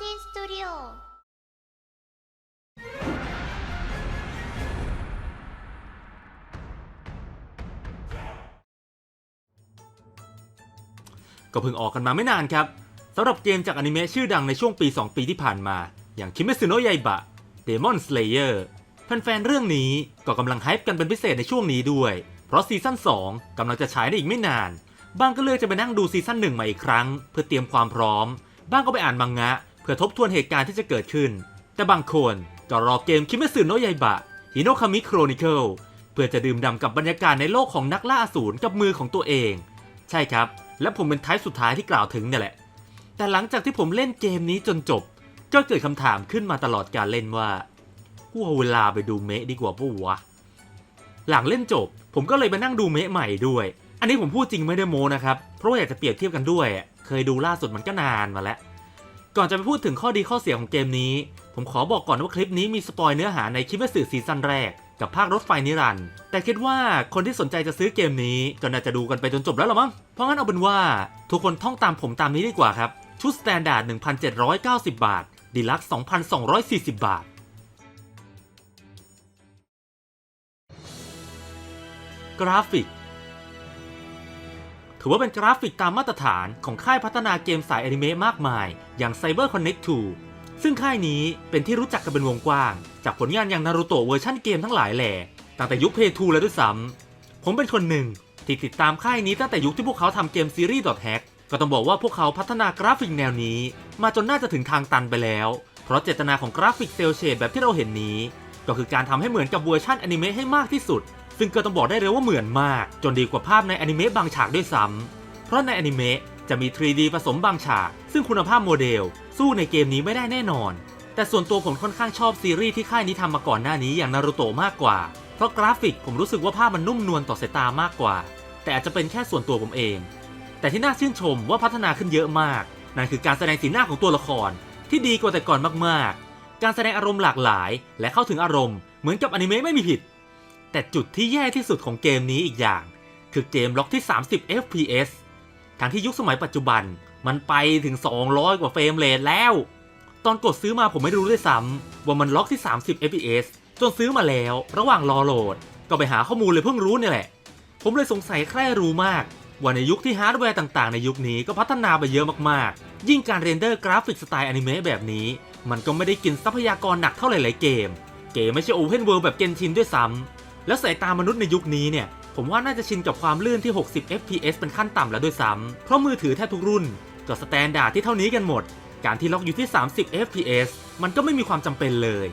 จีนสตูดิโอก็เพิ่งออกกันมาไม่นานครับสำหรับเกมจากอนิเมะชื่อดังในช่วงปี 2 ปีที่ผ่านมา อย่างคิเมซุโนะยาบะ Demon Slayer แฟนๆเรื่องนี้ก็กำลังไฮป์กันเป็นพิเศษในช่วงนี้ด้วย เพราะซีซั่น2กำลังจะฉายในอีกไม่นาน บ้างก็เลือกจะไปนั่งดูซีซั่น1มาอีกครั้ง เพื่อเตรียมความพร้อม บ้างก็ไปอ่านมังงะ เพื่อทบทวนเหตุการณ์ที่จะเกิดขึ้น แต่บางคนก็รอเกมคิเมซึโนะยายบะฮิโนคามิโครนิเคิลเพื่อจะดื่มด่ำกับบรรยากาศในโลกของนักล่าอสูรกับมือของตัวเอง ใช่ครับ และผมเป็นท้ายสุดท้ายที่กล่าวถึงเนี่ยแหละ แต่หลังจากที่ผมเล่นเกมนี้จนจบ ก็เกิดคำถามขึ้นมาตลอดการเล่นว่ากูเอาเวลาไปดูเมะดีกว่าปะวะ หลังเล่นจบ ผมก็เลยไปนั่งดูเมะใหม่ด้วย อันนี้ผมพูดจริงไม่ได้โมนะครับ เพราะว่าอยากจะเปรียบเทียบกันด้วย เคยดูล่าสุดมันก็นานมาแล้ว ก่อนจะไปพูดถึงข้อดีข้อเสียของเกมนี้ ผมขอบอกก่อนว่าคลิปนี้มีสปอยเนื้อหาในคลิปสื่อซีซั่นแรกกับภาครถไฟนิรันด์แต่คิดว่าคนที่สนใจจะซื้อเกมนี้ก็น่าจะดูกันไปจนจบแล้วหรอมั้ง เพราะงั้นเอาเป็นว่า ทุกคนท่องตามผมตามนี้ดีกว่าครับ ชุดสแตนดาร์ด 1,790 บาท ดีลักซ์2,240 บาท กราฟิก ถือว่าเป็นกราฟิกตามมาตรฐานของค่ายพัฒนาเกมสายอนิเมะมากมาย อย่าง Cyber Connect 2 ซึ่งค่ายนี้เป็นที่รู้จักกันเป็นวงกว้าง จากผลงานอย่างนารูโตะเวอร์ชันเกมทั้งหลายแหล่ตั้งแต่ยุคเพย์ทูแล้วด้วยซ้ำผมเป็นคนหนึ่งที่ติดตามค่ายนี้ตั้งแต่ยุคที่พวกเขาทำเกมซีรีส์ .hack ก็ต้องบอกว่าพวกเขาพัฒนากราฟิกแนวนี้ มาจนน่าจะถึงทางตันไปแล้ว เพราะเจตนาของกราฟิกเซลเชดแบบที่เราเห็นนี้ ก็คือการทำให้เหมือนกับเวอร์ชันอนิเมะให้มากที่สุด ซึ่งก็ต้องบอกได้เลยว่าเหมือนมาก จนดีกว่าภาพในอนิเมะบางฉากด้วยซ้ำเพราะในอนิเมะจะมี 3D ผสมบางฉาก ซึ่งคุณภาพโมเดล สู้ในเกมนี้ไม่ได้แน่นอน แต่ส่วนตัวผมค่อนข้างชอบซีรีส์ที่ค่ายนี้ทำมาก่อนหน้านี้อย่างนารูโตะมากกว่า เพราะกราฟิกผมรู้สึกว่าภาพมันนุ่มนวลต่อสายตามากกว่า แต่อาจจะเป็นแค่ส่วนตัวผมเอง แต่ที่น่าชื่นชมว่าพัฒนาขึ้นเยอะมาก นั่นคือการแสดงสีหน้าของตัวละคร ที่ดีกว่าแต่ก่อนมากๆ การแสดงอารมณ์หลากหลาย และเข้าถึงอารมณ์เหมือนกับอนิเมะไม่มีผิด แต่จุดที่แย่ที่สุดของเกมนี้อีกอย่าง คือเกมล็อกที่ 30 FPS ทั้งที่ยุคสมัยปัจจุบันมันไปถึง 200 กว่าเฟรมเรทแล้ว ตอนกดซื้อมาผมไม่รู้ด้วยซ้ำว่ามันล็อกที่ 30 fps จนซื้อมาแล้ว ระหว่างรอโหลด ก็ไปหาข้อมูลเลยเพิ่งรู้นี่แหละ ผมเลยสงสัยใคร่รู้มาก ว่าในยุคที่ฮาร์ดแวร์ต่างๆ ในยุคนี้ก็พัฒนาไปเยอะมากๆ ยิ่งการเรนเดอร์กราฟิกสไตล์อนิเมะแบบนี้ มันก็ไม่ได้กินทรัพยากรหนักเท่าหลายๆเกม เกมไม่ใช่โอเพนเวิลด์แบบเกนชินด้วยซ้ำ แล้วสายตามนุษย์ในยุคนี้เนี่ยผมว่าน่าจะชินกับความลื่นที่ 60 fps เป็นขั้นต่ำแล้วด้วยซ้ำเพราะมือถือแทบทุกรุ่นก็สแตนดาร์ดที่เท่านี้กันหมด การที่ล็อกอยู่ที่ 30 fps มันก็ไม่มีความจำเป็นเลย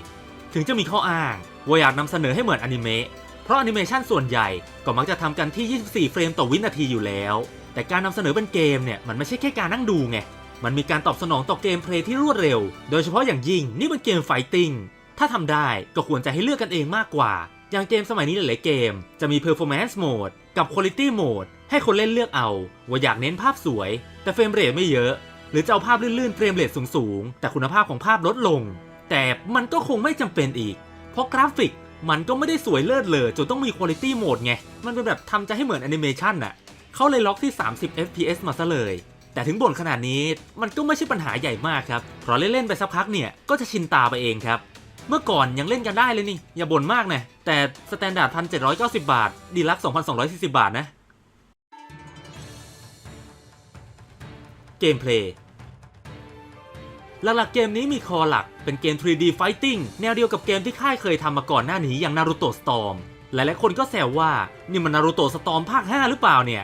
ถึงจะมีข้ออ้างว่าอยากนำเสนอให้เหมือนอนิเมะเพราะอนิเมชันส่วนใหญ่ก็มักจะทำกันที่ 24 เฟรมต่อวินาทีอยู่แล้ว แต่การนำเสนอเป็นเกมเนี่ยมันไม่ใช่แค่การนั่งดูไงมันมีการตอบสนองต่อเกมเพลย์ที่รวดเร็ว โดยเฉพาะอย่างยิ่งนี่เป็นเกมไฟติ้งถ้าทำได้ก็ควรจะให้เลือกกันเองมากกว่า อย่างเกมสมัยนี้หลายๆเกม จะมี Performance Mode กับ Quality Mode ให้คนเล่นเลือกเอา ว่าอยากเน้นภาพสวย แต่เฟรมเรทไม่เยอะ หรือจะเอาภาพลื่นๆเฟรมเรทสูงๆ แต่คุณภาพของภาพลดลง แต่มันก็คงไม่จำเป็นอีก เพราะกราฟิกมันก็ไม่ได้สวยเลิศเลยจนต้องมี Quality Mode ไง มันเป็นแบบทำจะให้เหมือนแอนิเมชันน่ะเขาเลยล็อกที่ 30 fps มาซะเลยแต่ถึงบ่นขนาดนี้มันก็ไม่ใช่ปัญหาใหญ่มากครับ เพราะเล่นๆไปสักพักเนี่ย ก็จะชินตาไปเองครับ เมื่อก่อนยังเล่นกันได้เลยนี่ อย่าบ่นมากนะแต่สแตนดาร์ดพันเจ็ดร้อยเก้าสิบบาท ดีลักสองพันสองร้อยสี่สิบบาทนะ เกมเพลย์หลักๆเกมนี้มีคอหลัก เป็นเกม 3D Fighting แนวเดียวกับเกมที่ค่ายเคยทำมาก่อนหน้านี้อย่าง Naruto Storm หลายๆคนก็แซวว่า นี่มัน Naruto Storm ภาค 5 หรือเปล่าเนี่ย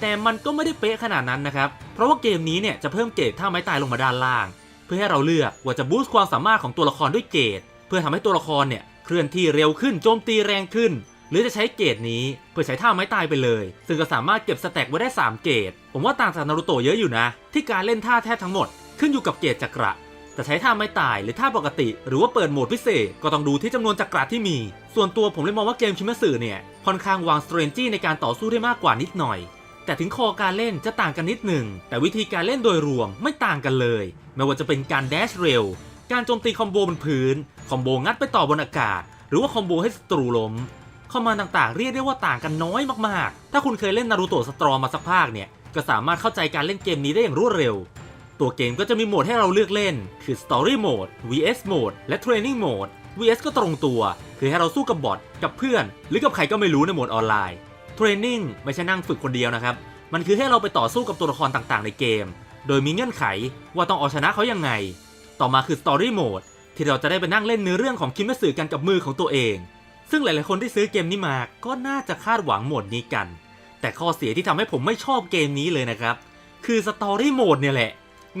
แต่มันก็ไม่ได้เป๊ะขนาดนั้นนะครับ เพราะว่าเกมนี้เนี่ยจะเพิ่มเกรดท่าไม้ตายลงมาด้านล่าง เพื่อให้เราเลือกว่าจะบูสต์ความสามารถของตัวละครด้วยเกรด เพื่อทำให้ตัวละครเนี่ยเคลื่อนที่เร็วขึ้นโจมตีแรงขึ้น หรือจะใช้เกรดนี้เพื่อใช้ท่าไม้ตายไปเลย ซึ่งก็สามารถเก็บสแต็กไว้ได้ 3 เกรดผมว่าต่างจากนารูโตะเยอะอยู่นะ ที่การเล่นท่าแทบทั้งหมดขึ้นอยู่กับเกรดจักระจะใช้ท่าไม้ตายหรือท่าปกติ หรือว่าเปิดโหมดพิเศษก็ต้องดูที่จำนวนจักระที่มี ส่วนตัวผมเลยมองว่าเกมคิมะสึเนี่ยค่อนข้างวางสเตรนจี้ในการต่อสู้ได้มากกว่านิดหน่อย แต่ถึงคอการเล่นจะต่างกันนิดหนึ่ง แต่วิธีการเล่นโดยรวมไม่ต่างกันเลย ไม่ว่าจะเป็นการแดชเร็ว การโจมตีคอมโบบนพื้น คอมโบงัดไปต่อบนอากาศ หรือว่าคอมโบให้ศัตรูล้มคอมมานต่างๆ เรียกได้ว่าต่างกันน้อยมากๆ ถ้าคุณเคยเล่นนารูโตะสตรอมาสักภาคเนี่ย ก็สามารถเข้าใจการเล่นเกมนี้ได้อย่างรวดเร็ว ตัวเกมก็จะมีโหมดให้เราเลือกเล่น คือ Story Mode vs Mode และ Training Mode vs ก็ตรงตัว คือให้เราสู้กับบอทกับเพื่อน หรือกับใครก็ไม่รู้ในโหมดออนไลน์ Training ไม่ใช่นั่งฝึกคนเดียวนะครับ มันคือให้เราไปต่อสู้กับตัวละครต่างๆ ในเกม โดยมีเงื่อนไขว่าต้องเอาชนะเขายังไง ต่อมาคือ Story Mode ที่เราจะได้ไปนั่งเล่นเนื้อเรื่องของคิมเมสึกันกับมือของตัวเอง ซึ่งหลายๆคนที่ซื้อเกมนี้มาก็น่าจะคาดหวังโหมดนี้กัน แต่ข้อเสียที่ทำให้ผมไม่ชอบเกมนี้เลยนะครับ คือ Story Mode เนี่ยแหละ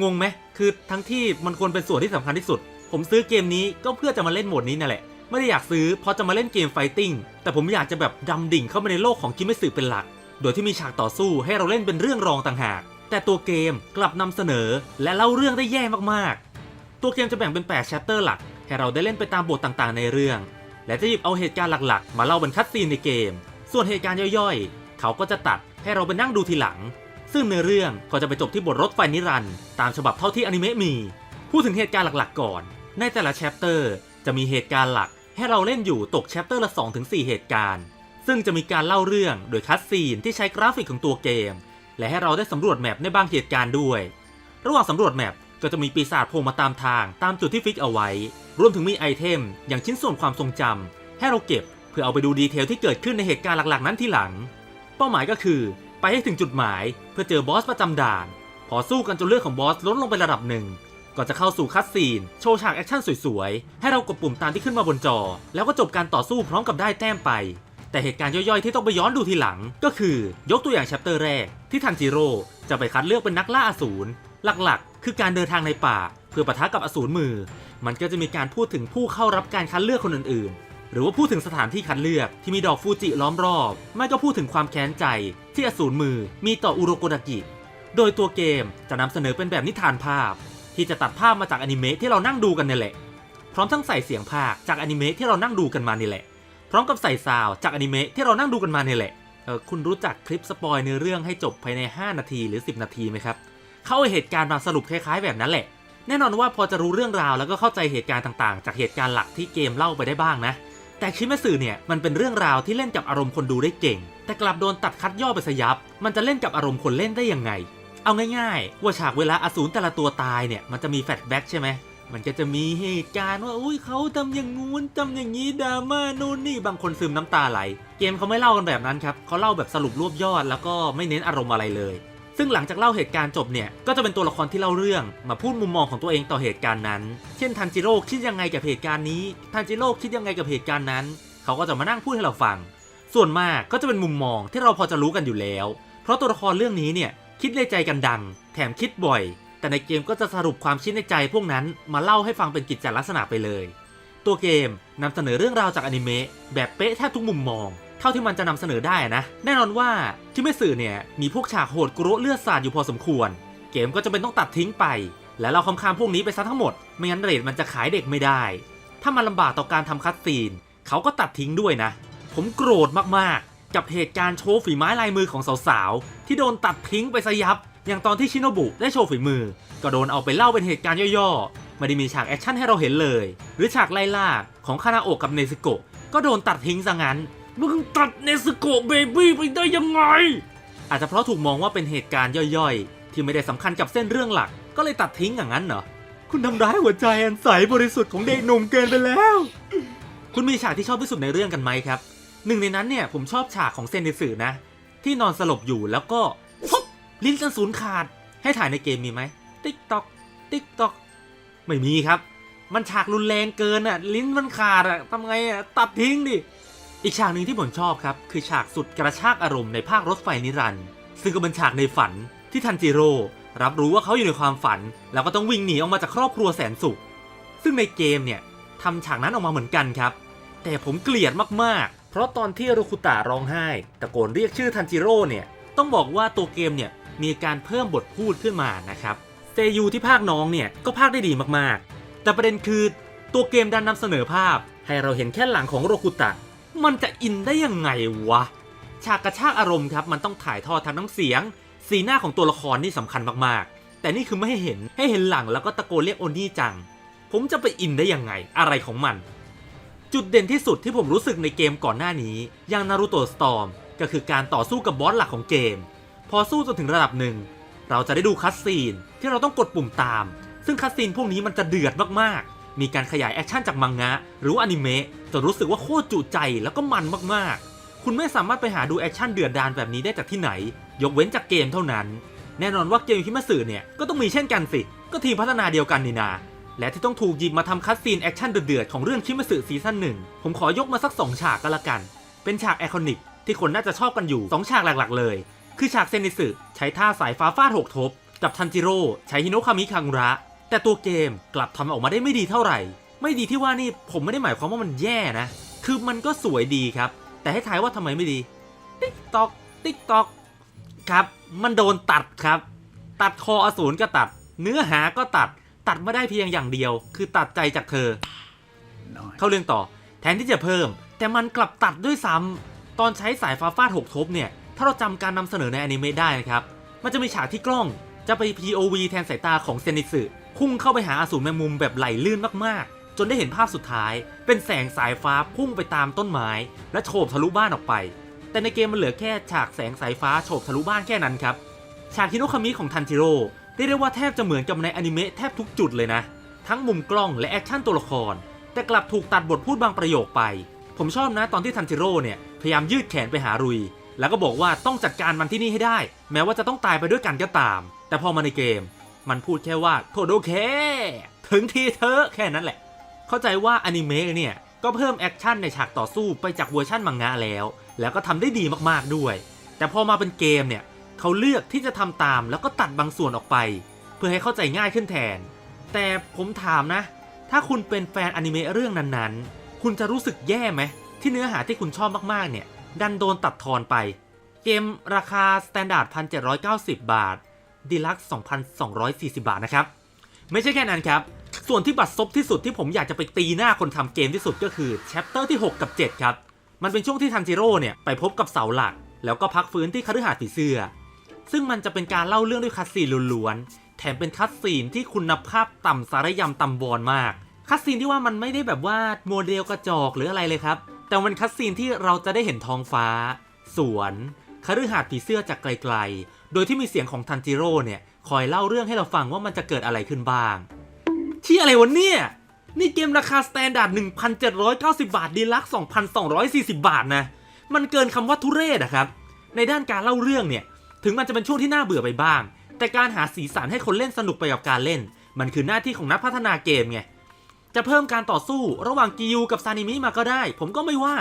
งงไหมคือทั้งที่มันควรเป็นส่วนที่สำคัญที่สุด ผมซื้อเกมนี้ก็เพื่อจะมาเล่นโหมดนี้นั่นแหละ ไม่ได้อยากซื้อเพราะจะมาเล่นเกมไฟติ้ง แต่ผมอยากจะแบบดำดิ่งเข้ามาในโลกของคิมเมสึเป็นหลัก โดยที่มีฉากต่อสู้ให้เราเล่นเป็นเรื่องรองต่างหากแต่ตัวเกมกลับนำเสนอและเล่าเรื่องได้แย่มาก ตัวเกมจะแบ่งเป็น8 chapter หลัก ให้เราได้เล่นไปตามบทต่างๆ ในเรื่อง และจะหยิบเอาเหตุการณ์หลักๆ มาเล่าเป็นคัดซีนในเกม ส่วนเหตุการณ์ย่อยๆ เขาก็จะตัดให้เราไปนั่งดูทีหลัง ซึ่งเนื้อเรื่องก็จะไปจบที่บทรถไฟนิรันด์ตามฉบับเท่าที่อนิเมะมี พูดถึงเหตุการณ์หลักๆ ก่อน ในแต่ละแชปเตอร์จะมีเหตุการณ์หลัก ให้เราเล่นอยู่ตกแชปเตอร์ละ 2-4 เหตุการณ์ ซึ่งจะมีการเล่าเรื่องโดยคัดซีนที่ใช้กราฟิกของตัวเกม และให้เราได้สำรวจแมปในบางเหตุการณ์ด้วย ระหว่างสำรวจแมป ก็จะมีปีศาจโผล่มาตามทางตามจุดที่ฟิกเอาไว้ รวมถึงมีไอเทม อย่างชิ้นส่วนความทรงจำให้เราเก็บ เพื่อเอาไปดูดีเทลที่เกิดขึ้นในเหตุการณ์หลักๆ นั้นทีหลัง เป้าหมายก็คือ ไปให้ถึงจุดหมาย เพื่อเจอบอสประจำด่าน พอสู้กันจนเลือดของบอสลดลงไประดับหนึ่งก็จะเข้าสู่คัดซีน โชว์ฉากแอคชั่นสวยๆ ให้เรากดปุ่มตามที่ขึ้นมาบนจอ แล้วก็จบการต่อสู้พร้อมกับได้แต้มไป แต่เหตุการณ์ย่อยๆ ที่ต้องไปย้อนดูทีหลัง ก็คือยกตัวอย่างแชปเตอร์แรก ที่ทันจิโร่จะไปคัดเลือกเป็นนักล่าอสูรหลักๆ คือการเดินทางในป่า เพื่อปะทะกับอสูรมือ มันก็จะมีการพูดถึงผู้เข้ารับการคัดเลือกคนอื่นๆ หรือว่าพูดถึงสถานที่คัดเลือกที่มีดอกฟูจิล้อมรอบ ไม่ก็พูดถึงความแค้นใจ ที่อสูรมือมีต่ออุโรโกดากิ โดยตัวเกมจะนำเสนอเป็นแบบนิทานภาพ ที่จะตัดภาพมาจากอนิเมะที่เรานั่งดูกันนี่แหละ พร้อมทั้งใส่เสียงภาคจากอนิเมะที่เรานั่งดูกันมานี่แหละ พร้อมกับใส่ซาวจากอนิเมะที่เรานั่งดูกันมานี่แหละเออคุณรู้จักคลิปสปอยในเรื่องให้จบภายใน 5 นาทีหรือ 10 นาทีไหมครับ เขาเอาเหตุการณ์มาสรุปคล้ายๆแบบนั้นแหละ แน่นอนว่าพอจะรู้เรื่องราวแล้วก็เข้าใจเหตุการณ์ต่างๆ จากเหตุการณ์หลักที่เกมเล่าไปได้บ้างนะ แต่คิมเมสึเนี่ยมันเป็นเรื่องราวที่เล่นกับอารมณ์คนดูได้เก่ง แต่กลับโดนตัดคัดย่อไปสยับ มันจะเล่นกับอารมณ์คนเล่นได้ยังไง เอาง่ายๆ ว่าฉากเวลาอสูรแต่ละตัวตายเนี่ยมันจะมีแฟลชแบ็กใช่ไหมมันก็จะมีเหตุการณ์ว่าอุ้ยเขาทำอย่างงู้นทำอย่างนี้ดราม่านู่นนี่บางคนซึมน้ำตาไหล เกมเขาไม่เล่ากันแบบนั้นครับเขาเล่าแบบสรุปรวบยอดแล้วก็ไม่เน้นอารมณ์อะไรเลย ซึ่งหลังจากเล่าเหตุการณ์จบเนี่ย ก็จะเป็นตัวละครที่เล่าเรื่อง มาพูดมุมมองของตัวเองต่อเหตุการณ์นั้น เช่นทันจิโร่คิดยังไงกับเหตุการณ์นี้ ทันจิโร่คิดยังไงกับเหตุการณ์นั้น เขาก็จะมานั่งพูดให้เราฟัง ส่วนมากก็จะเป็นมุมมองที่เราพอจะรู้กันอยู่แล้ว เพราะตัวละครเรื่องนี้เนี่ยคิดในใจกันดัง แถมคิดบ่อย แต่ในเกมก็จะสรุปความคิดในใจพวกนั้นมาเล่าให้ฟังเป็นกิจจลักษณะไปเลย ตัวเกมนำเสนอเรื่องราวจากอนิเมะแบบเป๊ะแทบทุกมุมมอง เท่าที่มันจะนำเสนอได้นะ แน่นอนว่าที่ไม่สื่อเนี่ยมีพวกฉากโหดกรุเลือดสาดอยู่พอสมควร เกมก็จะเป็นต้องตัดทิ้งไป และเราคำคามพวกนี้ไปซะทั้งหมด ไม่งั้นเรทมันจะขายเด็กไม่ได้ ถ้ามันลำบากต่อการทำคัดซีนเขาก็ตัดทิ้งด้วยนะ ผมโกรธมากๆ กับเหตุการณ์โชว์ฝีไม้ลายมือของสาวๆ ที่โดนตัดทิ้งไปซะยับ อย่างตอนที่ชิโนบุได้โชว์ฝีมือ ก็โดนเอาไปเล่าเป็นเหตุการณ์ย่อๆ ไม่ได้มีฉากแอคชั่นให้เราเห็นเลย หรือฉากไล่ล่าของคานาโอะกับเนซึโกะก็โดนตัดทิ้งซะงั้น มึงตัดเนซึโกเบบี้ไปได้ยังไง อาจจะเพราะถูกมองว่าเป็นเหตุการณ์ย่อยๆ ที่ไม่ได้สำคัญกับเส้นเรื่องหลัก ก็เลยตัดทิ้งอย่างนั้นเหรอ คุณทำร้ายหัวใจอันใสบริสุทธิ์ของเด็กหนุ่มเกินไปแล้ว คุณมีฉากที่ชอบที่สุดในเรื่องกันไหมครับ หนึ่งในนั้นเนี่ยผมชอบฉากของเซนเนสึนะ ที่นอนสลบอยู่แล้วก็ฟุ๊บลิ้นกันสูญขาด ให้ถ่ายในเกมมีไหม ติ๊กตอกติ๊กตอกไม่มีครับ มันฉากรุนแรงเกินอะ ลิ้นมันขาดอะทำไงอะตัดทิ้งดิ อีกฉากหนึ่งที่ผมชอบครับ คือฉากสุดกระชากอารมณ์ในภาครถไฟนิรันด์ซึ่งก็เป็นฉากในฝันที่ทันจิโร่รับรู้ว่าเขาอยู่ในความฝัน แล้วก็ต้องวิ่งหนีออกมาจากครอบครัวแสนสุข ซึ่งในเกมเนี่ยทำฉากนั้นออกมาเหมือนกันครับ แต่ผมเกลียดมากๆ เพราะตอนที่รุคุตะร้องไห้ตะโกนเรียกชื่อทันจิโร่เนี่ยต้องบอกว่าตัวเกมเนี่ยมีการเพิ่มบทพูดขึ้นมานะครับเซยูที่ภาคน้องเนี่ยก็ภาคได้ดีมากๆ แต่ประเด็นคือตัวเกมดันนำเสนอภาพ ให้เราเห็นแค่หลังของโรคุตะ มันจะอินได้ยังไงวะ ฉากกระชากอารมณ์ครับมันต้องถ่ายทอดทางน้ำเสียง สีหน้าของตัวละครนี่สำคัญมากๆ แต่นี่คือไม่ให้เห็นให้เห็นหลังแล้วก็ตะโกนเรียกโอนี่จัง ผมจะไปอินได้ยังไงอะไรของมัน จุดเด่นที่สุดที่ผมรู้สึกในเกมก่อนหน้านี้อย่างนารูโตะสตอมก็คือการต่อสู้กับบอสหลักของเกม พอสู้จนถึงระดับหนึ่ง เราจะได้ดูคัสซีนที่เราต้องกดปุ่มตาม ซึ่งคัสซีนพวกนี้มันจะเดือดมากๆ มีการขยายแอคชั่นจากมังงะ หรืออนิเมะจนรู้สึกว่าโคตรจุใจแล้วก็มันมากๆ คุณไม่สามารถไปหาดูแอคชั่นเดือดดานแบบนี้ได้จากที่ไหน ยกเว้นจากเกมเท่านั้น แน่นอนว่าเกมคิมาสึเนี่ยก็ต้องมีเช่นกันสิ ก็ทีมพัฒนาเดียวกันนี่นาและที่ต้องถูกหยิบมาทำคัสซีนแอคชั่นเดือดๆของเรื่องคิมาสึซีซั่นหนึ่งผมขอยกมาสัก 2 ฉากก็แล้วกัน เป็นฉากไอคอนิกที่คนน่าจะชอบกันอยู่ 2 ฉากหลักๆ เลย คือฉากเซนิสึใช้ท่าสายฟ้าฟาดหกทบ กับทันจิโร่ใช้ฮิโนคามิคังระ แต่ตัวเกมกลับทำออกมาได้ไม่ดีเท่าไหร่ ไม่ดีที่ว่านี่ผมไม่ได้หมายความว่ามันแย่นะ คือมันก็สวยดีครับ แต่ให้ทายว่าทำไมไม่ดี ติ๊กตอก ติ๊กตอกครับ มันโดนตัดครับ ตัดคออสูรก็ตัด เนื้อหาก็ตัด ตัดไม่ได้เพียงอย่างเดียว คือตัดใจจากเธอ เข้าเรื่องต่อ แทนที่จะเพิ่ม แต่มันกลับตัดด้วยซ้ำตอนใช้สายฟ้าฟาดหกทบเนี่ย ถ้าเราจำการนำเสนอในอนิเมะได้นะครับ มันจะมีฉากที่กล้องจะไป POV แทนสายตาของเซนิสึ พุ่งเข้าไปหาอสูรแมงมุมแบบไหลลื่นมากๆ จนได้เห็นภาพสุดท้าย เป็นแสงสายฟ้าพุ่งไปตามต้นไม้ และโฉบทะลุบ้านออกไป แต่ในเกมมันเหลือแค่ฉากแสงสายฟ้าโฉบทะลุบ้านแค่นั้นครับ ฉากฮิโนคามิของทันจิโร่เรียกได้ว่าแทบจะเหมือนกับในอนิเมะแทบทุกจุดเลยนะ ทั้งมุมกล้องและแอคชั่นตัวละคร แต่กลับถูกตัดบทพูดบางประโยคไป ผมชอบนะตอนที่ทันจิโร่เนี่ยพยายามยืดแขนไปหารุย แล้วก็บอกว่าต้องจัดการมันที่นี่ให้ได้ แม้ว่าจะต้องตายไปด้วยกันก็ตาม แต่พอมาในเกม มันพูดแค่ว่าโทษโอเค ถึงทีเธอแค่นั้นแหละ เข้าใจว่าอนิเมะเนี่ย ก็เพิ่มแอคชั่นในฉากต่อสู้ไปจากเวอร์ชั่นมังงะแล้ว แล้วก็ทำได้ดีมากๆด้วย แต่พอมาเป็นเกมเนี่ยเขาเลือกที่จะทำตามแล้วก็ตัดบางส่วนออกไป เพื่อให้เข้าใจง่ายขึ้นแทน แต่ผมถามนะ ถ้าคุณเป็นแฟนอนิเมะเรื่องนั้นๆ คุณจะรู้สึกแย่ไหมที่เนื้อหาที่คุณชอบมากๆเนี่ยดันโดนตัดทอนไป เกมราคาสแตนดาร์ด1,790 บาท ดีลักซ์2,240 บาทนะครับ ไม่ใช่แค่นั้นครับ ส่วนที่บัดซบที่สุดที่ผมอยากจะไปตีหน้าคนทำเกมที่สุดก็คือแชปเตอร์ที่ 6 กับ 7 ครับ มันเป็นช่วงที่ทันจิโร่เนี่ยไปพบกับเสาหลัก แล้วก็พักฟื้นที่คฤหาสน์ผีเสื้อ ซึ่งมันจะเป็นการเล่าเรื่องด้วยคัสซีนล้วนๆ แถมเป็นคัสซีนที่คุณภาพต่ำสารยำตำบอลมาก คัสซีนที่ว่ามันไม่ได้แบบว่าโมเดลกระจอกหรืออะไรเลยครับ แต่มันคัสซีนที่เราจะได้เห็นท้องฟ้า สวนคฤหาสน์ผีเสื้อจากไกลๆ โดยที่มีเสียงของทันจิโร่เนี่ยคอยเล่าเรื่องให้เราฟังว่ามันจะเกิดอะไรขึ้นบ้าง ที่อะไรวะเนี่ย นี่เกมราคาสแตนดาร์ด1,790 บาท ดีลักซ์2,240 บาทนะ มันเกินคำว่าทุเรศอะครับ ในด้านการเล่าเรื่องเนี่ย ถึงมันจะเป็นช่วงที่น่าเบื่อไปบ้าง แต่การหาสีสันให้คนเล่นสนุกไปกับการเล่น มันคือหน้าที่ของนักพัฒนาเกมไง จะเพิ่มการต่อสู้ระหว่างกิยูกับซานิมิมาก็ได้ ผมก็ไม่ว่า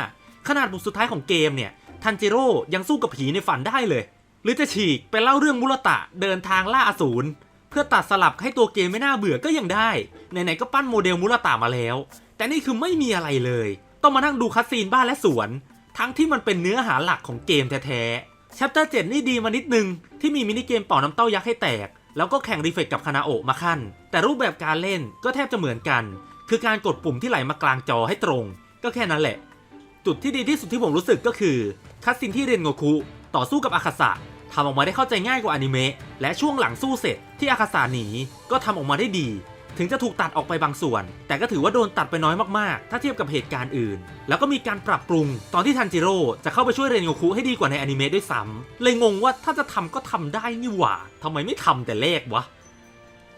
ขนาดบทสุดท้ายของเกมเนี่ย ทันจิโร่ยังสู้กับผีในฝันได้เลย หรือจะฉีกไปเล่าเรื่องมุรตะเดินทางล่าอสูรเพื่อตัดสลับให้ตัวเกมไม่น่าเบื่อก็ยังได้ไหนๆก็ปั้นโมเดลมุรตามาแล้ว แต่นี่คือไม่มีอะไรเลย ต้องมานั่งดูคัสซีนบ้านและสวน ทั้งที่มันเป็นเนื้อหาหลักของเกมแท้ๆ Chapter 7นี่ดีมานิดนึง ที่มีมินิเกมเป่าน้ำเต้ายักษ์ให้แตก แล้วก็แข่งรีเฟกกับคานาโอะมาขั้น แต่รูปแบบการเล่นก็แทบจะเหมือนกัน คือการกดปุ่มที่ไหลมากลางจอให้ตรง ก็แค่นั้นแหละ จุดที่ดีที่สุดที่ผมรู้สึกก็คือคัสซินที่เรนโงคุต่อสู้กับอาคาสะ ทำออกมาได้เข้าใจง่ายกว่าอนิเมะและช่วงหลังสู้เสร็จที่อาคาสะหนีก็ทำออกมาได้ดี ถึงจะถูกตัดออกไปบางส่วน แต่ก็ถือว่าโดนตัดไปน้อยมากๆ ถ้าเทียบกับเหตุการณ์อื่น แล้วก็มีการปรับปรุงตอนที่ทันจิโร่จะเข้าไปช่วยเรนโงคุให้ดีกว่าในอนิเมะด้วยซ้ำเลยงงว่าถ้าจะทำก็ทำได้นี่หว่าทำไมไม่ทำแต่แรกวะ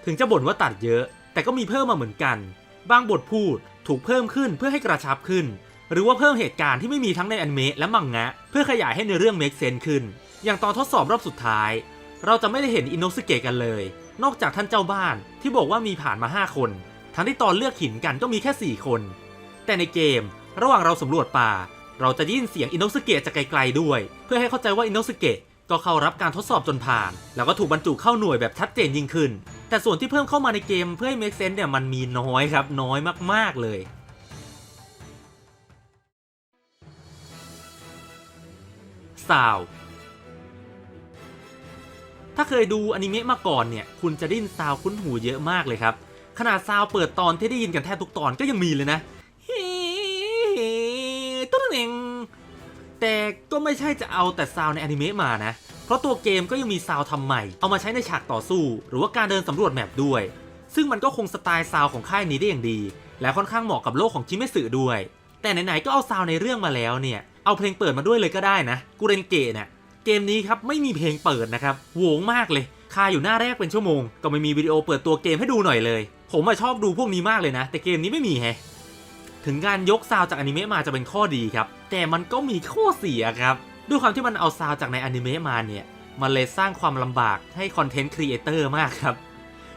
ถึงจะบ่นว่าตัดเยอะ แต่ก็มีเพิ่มมาเหมือนกัน บางบทพูดถูกเพิ่มขึ้นเพื่อให้กระชับขึ้น หรือว่าเพิ่มเหตุการณ์ที่ไม่มีทั้งในอนิเมะและมังงะ เพื่อขยายให้ในเรื่องเมคเซนขึ้น อย่างตอนทดสอบรอบสุดท้าย เราจะไม่ได้เห็นอินโนสเกะกันเลย นอกจากท่านเจ้าบ้านที่บอกว่ามีผ่านมา 5 คน ทั้งที่ตอนเลือกหินกันก็มีแค่ 4 คน แต่ในเกมระหว่างเราสำรวจป่า เราจะได้ยินเสียงอินโนสเกะจากไกลๆด้วย เพื่อให้เข้าใจว่าอินโนสเกะก็เข้ารับการทดสอบจนผ่าน แล้วก็ถูกบรรจุเข้าหน่วยแบบชัดเจนยิ่งขึ้น แต่ส่วนที่เพิ่มเข้ามาในเกมเพื่อให้ make sense เนี่ยมันมีน้อยครับน้อยมากๆเลยซาว ถ้าเคยดูอนิเมะมาก่อนเนี่ย คุณจะได้ยินซาวคุ้นหูเยอะมากเลยครับ ขนาดซาวเปิดตอนที่ได้ยินกันแทบทุกตอนก็ยังมีเลยนะเฮ้ตุ๊ดเองแต่ก็ไม่ใช่จะเอาแต่ซาวในอนิเมะมานะ เพราะตัวเกมก็ยังมีซาวทำใหม่ เอามาใช้ในฉากต่อสู้ หรือว่าการเดินสำรวจแมปด้วย ซึ่งมันก็คงสไตล์ซาวของค่ายนี้ได้อย่างดี และค่อนข้างเหมาะกับโลกของจิเมสึด้วย แต่ไหนๆก็เอาซาวในเรื่องมาแล้วเนี่ย เอาเพลงเปิดมาด้วยเลยก็ได้นะกูเรนเกะเนี่ย เกมนี้ครับไม่มีเพลงเปิดนะครับโหวงมากเลยคาอยู่หน้าแรกเป็นชั่วโมง ก็ไม่มีวิดีโอเปิดตัวเกมให้ดูหน่อยเลย ผมอะชอบดูพวกนี้มากเลยนะ แต่เกมนี้ไม่มีแฮะถึงการยกซาวจากอนิเมะมาจะเป็นข้อดีครับ แต่มันก็มีข้อเสียครับด้วยความที่มันเอาซาวจากในอนิเมะมาเนี่ย มันเลยสร้างความลำบากให้คอนเทนต์ครีเอเตอร์มากครับ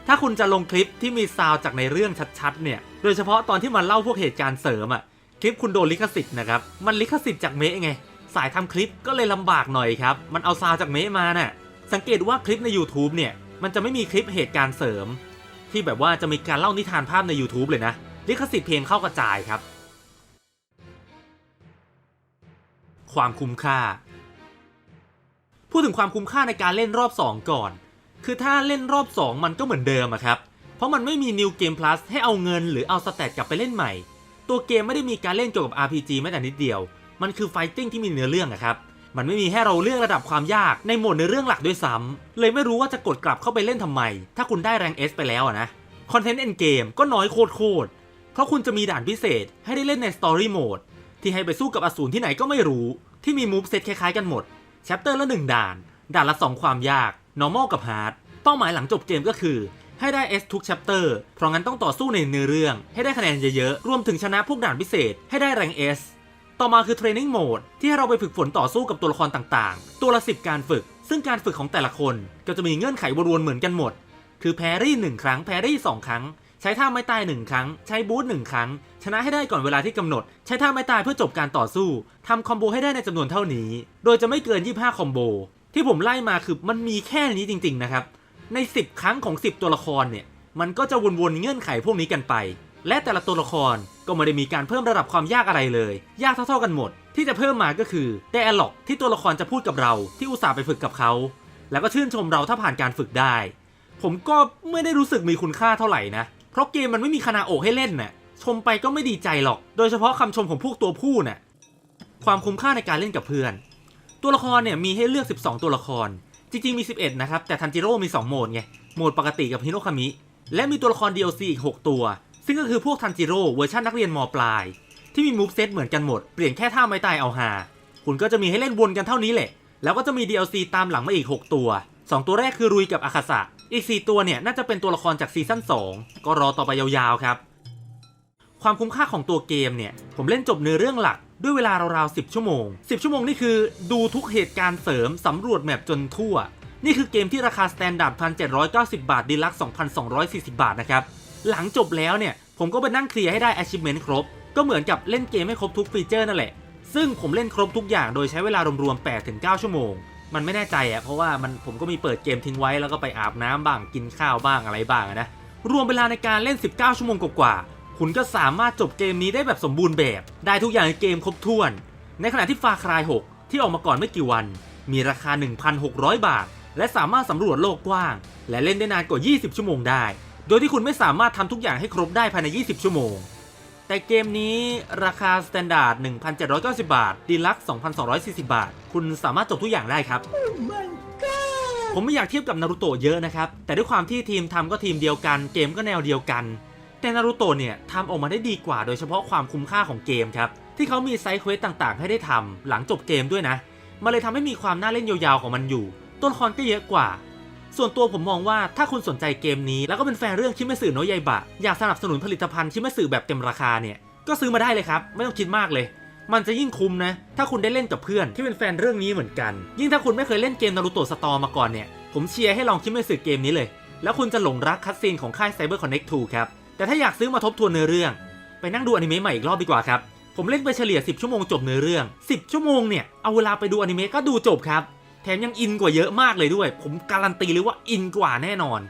ถ้าคุณจะลงคลิปที่มีซาวจากในเรื่องชัดๆ เนี่ย โดยเฉพาะตอนที่มันเล่าพวกเหตุการณ์เสริมอะคลิปคุณโดนลิขสิทธิ์นะครับ มันลิขสิทธิ์จากเมะไง สายทำคลิปก็เลยลำบากหน่อยครับ มันเอาซาวจากเมะมาน่ะ สังเกตว่าคลิปใน YouTube เนี่ย มันจะไม่มีคลิปเหตุการณ์เสริม ที่แบบว่าจะมีการเล่านิทานภาพใน YouTube เลยนะ ลิขสิทธิ์เพลงเข้ากระจายครับ ความคุ้มค่า พูดถึงความคุ้มค่าในการเล่นรอบ 2 ก่อน คือถ้าเล่นรอบ 2 มันก็เหมือนเดิมอะครับ เพราะมันไม่มี New Game Plus ให้เอาเงินหรือเอาสเตตกลับไปเล่นใหม่ ตัวเกมไม่ได้มีการเล่นเกี่ยวกับ RPG แม้แต่นิดเดียว มันคือไฟติ้งที่มีเนื้อเรื่องอะครับมันไม่มีให้เราเลือกระดับความยากในโหมดเนื้อเรื่องหลักด้วยซ้ำเลยไม่รู้ว่าจะกดกลับเข้าไปเล่นทำไม ถ้าคุณได้แรง S ไปแล้วนะคอนเทนต์เอ็นเกมก็น้อยโคตรๆเพราะคุณจะมีด่านพิเศษให้ได้เล่นใน Story Mode ที่ให้ไปสู้กับอสูรที่ไหนก็ไม่รู้ ที่มีมูฟเซตคล้ายๆกันหมดแชปเตอร์ละ 1 ด่าน ด่านละ 2 ความยาก normal กับ hard เป้าหมายหลังจบเกมก็คือ ให้ได้ S ทุก chapter เพราะงั้นต้องต่อสู้ในเนื้อเรื่อง ให้ได้คะแนนเยอะๆรวมถึงชนะพวกด่านพิเศษ ให้ได้แรง S ต่อมาคือ Training Mode ที่ให้เราไปฝึกฝนต่อสู้กับตัวละครต่างๆ ตัวละ10การฝึก ซึ่งการฝึกของแต่ละคนก็จะมีเงื่อนไขวนๆเหมือนกันหมด คือแพรี่หนึ่งครั้ง แพรี่สองครั้ง ใช้ท่าไม้ตายหนึ่งครั้ง ใช้บูทหนึ่งครั้ง ชนะให้ได้ก่อนเวลาที่กำหนด ใช้ท่าไม้ตายเพื่อจบการต่อสู้ทำคอมโบให้ได้ในจำนวนเท่านี้ โดยจะไม่เกิน 25 คอมโบ ที่ผมไล่มาคือมันมีแค่นี้จริง ๆ นะครับ ใน 10 ครั้งของ 10 ตัวละครเนี่ย มันก็จะวนๆเงื่อนไขพวกนี้กันไป และแต่ละตัวละครก็ไม่ได้มีการเพิ่มระดับความยากอะไรเลย ยากเท่าๆกันหมด ที่จะเพิ่มมาก็คือ dialog ที่ตัวละครจะพูดกับเราที่อุตส่าห์ไปฝึกกับเขา แล้วก็ชื่นชมเราถ้าผ่านการฝึกได้ ผมก็ไม่ได้รู้สึกมีคุณค่าเท่าไหร่นะ เพราะเกมมันไม่มีคานาโอะให้เล่นน่ะชมไปก็ไม่ดีใจหรอก โดยเฉพาะคำชมของพวกตัวผู้น่ะความคุ้มค่าในการเล่นกับเพื่อน ตัวละครเนี่ยมีให้เลือก 12 ตัวละคร จริงๆมี 11 นะครับ แต่ทันจิโร่มี 2 โหมดไง โหมดปกติกับฮิโนคามิ และมีตัวละคร DLC อีก 6 ตัว ซึ่งก็คือพวกทันจิโร่เวอร์ชันนักเรียนมปลาย ที่มีมูฟเซตเหมือนกันหมด เปลี่ยนแค่ท่าไม้ตายเอาหา คุณก็จะมีให้เล่นวนกันเท่านี้แหละ แล้วก็จะมี DLC ตามหลังมาอีก 6 ตัว 2 ตัวแรกคือรุยกับอาคาสะ อีก 4 ตัวเนี่ยน่าจะเป็นตัวละครจากซีซั่น2 ก็รอต่อไปยาวๆครับ ความคุ้มค่าของตัวเกมเนี่ย ผมเล่นจบเนื้อเรื่องหลักด้วยเวลาราวๆ10 ชั่วโมง 10 ชั่วโมงนี่คือดูทุกเหตุการณ์เสริมสำรวจแมปจนทั่ว นี่คือเกมที่ราคาสแตนดาร์ด1,790 บาทดีลักซ์2,240 บาทนะครับ หลังจบแล้วเนี่ย ผมก็ไปนั่งเคลียร์ให้ได้ achievement ครบ ก็เหมือนกับเล่นเกมให้ครบทุกฟีเจอร์นั่นแหละ ซึ่งผมเล่นครบทุกอย่างโดยใช้เวลารวมๆ8-9 ชั่วโมง มันไม่แน่ใจอะเพราะว่ามันผมก็มีเปิดเกมทิ้งไว้แล้วก็ไปอาบน้ำบ้างกินข้าวบ้างอะไรบ้างนะ รวมเวลาในการเล่น 19 ชั่วโมงกว่าๆ คุณก็สามารถจบเกมนี้ได้แบบสมบูรณ์แบบ ได้ทุกอย่างในเกมครบถ้วน ในขณะที่ฟาคราย 6 ที่ออกมาก่อนไม่กี่วัน มีราคา 1,600 บาท และสามารถสำรวจโลกกว้าง และเล่นได้นานกว่า 20 ชั่วโมงได้ โดยที่คุณไม่สามารถทำทุกอย่างให้ครบได้ภายใน 20 ชั่วโมง แต่เกมนี้ราคาสแตนดาร์ด 1,790 บาท ดีลักซ์2,240 บาท คุณสามารถจบทุกอย่างได้ครับ ผมไม่อยากเทียบกับนารูโตะเยอะนะครับ แต่ด้วยความที่ทีมทำก็ทีมเดียวกัน เกมก็แนวเดียวกัน แต่นารูโตะเนี่ยทำออกมาได้ดีกว่า โดยเฉพาะความคุ้มค่าของเกมครับ ที่เขามีไซด์เควสต่างๆ ให้ได้ทำหลังจบเกมด้วยนะ มันเลยทำให้มีความน่าเล่นยาวๆของมันอยู่ ต้นละครก็เยอะกว่า ส่วนตัวผมมองว่าถ้าคุณสนใจเกมนี้ แล้วก็เป็นแฟนเรื่องคิเมสึโนะยายบะ อยากสนับสนุนผลิตภัณฑ์คิเมสึแบบเต็มราคาเนี่ย ก็ซื้อมาได้เลยครับ ไม่ต้องคิดมากเลย มันจะยิ่งคุ้มนะ ถ้าคุณได้เล่นกับเพื่อนที่เป็นแฟนเรื่องนี้เหมือนกัน ยิ่งถ้าคุณไม่เคยเล่นเกมนารูโตะสตอร์มาก่อนเนี่ย ผมเชียร์ให้ลองคิเมสึเกมนี้เลย แล้วคุณจะหลงรักคัตซีนของค่าย Cyber Connect 2ครับ แต่ถ้าอยากซื้อมาทบทวนเนื้อเรื่อง ไปนั่งดูอนิเมะใหม่อีกรอบดีกว่าครับ ผมเล่นไปเฉลี่ย 10 ชั่วโมงจบเนื้อเรื่อง 10 ชั่วโมงเนี่ย เอาเวลาไปดูอนิเมะก็ดูจบครับ แถมยังอินกว่าเยอะมากเลยด้วย ผมการันตีเลยว่าอินกว่าแน่นอน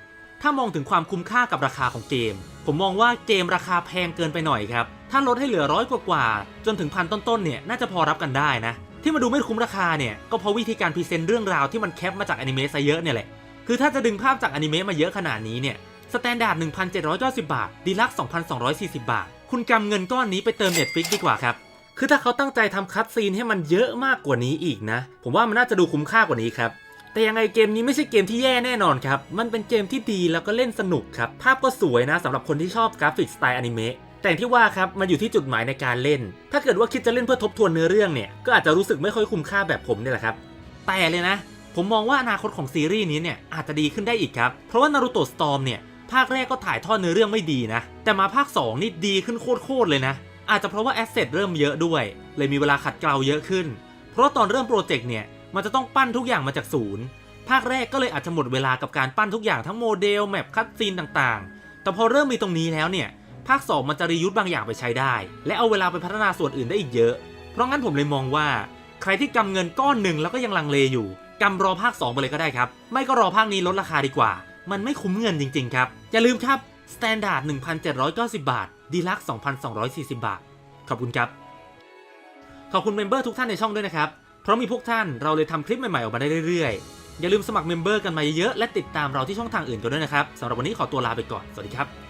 ถ้ามองถึงความคุ้มค่ากับราคาของเกม ผมมองว่าเกมราคาแพงเกินไปหน่อยครับ ถ้าลดให้เหลือร้อยกว่าๆจนถึงพันต้นๆเนี่ยน่าจะพอรับกันได้นะ ที่มาดูไม่คุ้มราคาเนี่ยก็เพราะวิธีการพรีเซนต์เรื่องราวที่มันแคปมาจากอนิเมะซะเยอะเนี่ยแหละ คือถ้าจะดึงภาพจากอนิเมะมาเยอะขนาดนี้เนี่ย สแตนดาร์ด1,790 บาท ดีลักซ์2,240 บาท คุณกำเงินก้อนนี้ไปเติม Netflix ดีกว่าครับ คือถ้าเขาตั้งใจทำคัตซีนให้มันเยอะมากกว่านี้อีกนะ ผมว่ามันน่าจะดูคุ้มค่ากว่านี้ครับ แต่ยังไงเกมนี้ไม่ใช่เกมที่แย่แน่นอนครับ มันเป็นเกมที่ดีแล้วก็เล่นสนุกครับ ภาพก็สวยนะสำหรับคนที่ชอบกราฟิกสไตล์อนิเมะแต่ที่ว่าครับมันอยู่ที่จุดหมายในการเล่น ถ้าเกิดว่าคิดจะเล่นเพื่อทบทวนเนื้อเรื่องเนี่ย ก็อาจจะรู้สึกไม่ค่อยคุ้มค่าแบบผมเนี่ยแหละครับ แต่เลยนะผผมมองว่าอนาคตของซีรีส์นี้เนี่ยอาจจะดีขึ้นได้อีกครับ เพราะว่านารูโตะสตอมเนี่ยภาคแรกก็ถ่ายทอดเนื้อเรื่องไม่ดีนะ แต่มาภาค 2 นี่ดีขึ้นโคตรๆเลยนะ อาจจะเพราะว่าแอสเซทเริ่มเยอะด้วย เลยมีเวลาขัดเกลาเยอะขึ้น เพราะตอนเริ่มโปรเจกต์เนี่ย มันจะต้องปั้นทุกอย่างมาจากศูนย์ ภาคแรกก็เลยอาจจะหมดเวลากับการปั้นทุกอย่างทั้งโมเดลแมปคัตซีนต่างๆ แต่พอเริ่มมีตรงนี้แล้วเนี่ย ภาค 2 มันจะรียุทธ์บางอย่างไปใช้ได้ และเอาเวลาไปพัฒนาส่วนอื่นได้อีกเยอะ เพราะงั้นผมเลยมองว่า ใครที่กำเงินก้อนหนึ่งแล้วก็ยังลังเลอยู่กำรอภาค 2 ไปเลยก็ได้ครับ ไม่ก็รอภาคนี้ลดราคาดีกว่า มันไม่คุ้มเงินจริง ๆ ครับ อย่าลืมครับ Standard 1,790 บาท ดีลัก2,240 บาท ขอบคุณครับ ขอบคุณเมมเบอร์ทุกท่านในช่องด้วยนะครับ เพราะมีพวกท่านเราเลยทำคลิปใหม่ๆออกมาได้เรื่อยๆ อย่าลืมสมัครเมมเบอร์กันมาเยอะๆและติดตามเราที่ช่องทางอื่นกันด้วยนะครับสำหรับวันนี้ขอตัวลาไปก่อน สวัสดีครับ